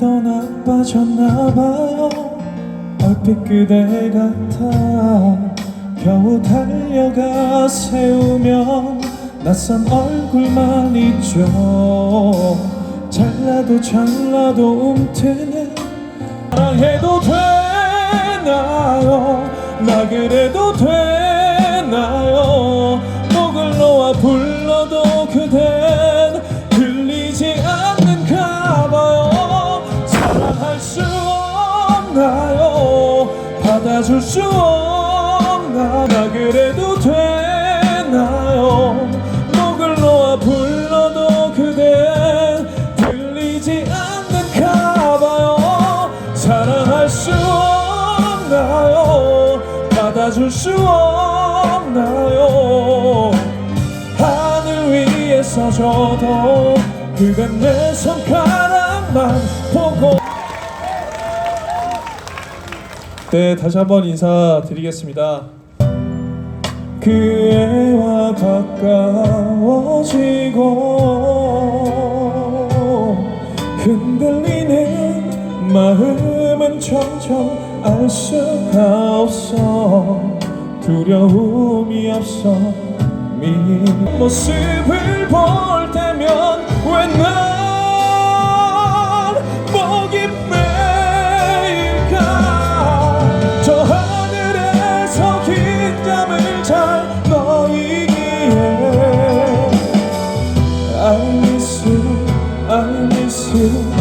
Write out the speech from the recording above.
떠나 빠졌나봐요 얼핏 그대 같아. 겨우 달려가 세우면 낯선 얼굴만 있죠. 잘라도 잘라도 움트는. 사랑해도 되 받아줄 수 없나 나 그래도 되나요? 목을 놓아 불러도 그댄 들리지 않는가 봐요. 사랑할 수 없나요? 받아줄 수 없나요? 하늘 위에서 저도 그댄 내 손가락만 보고 네 다시 한번 인사드리겠습니다. 그 애와 가까워지고 흔들리는 마음은 점점 알 수가 없어. 두려움이 없어 미 모습을 볼 You.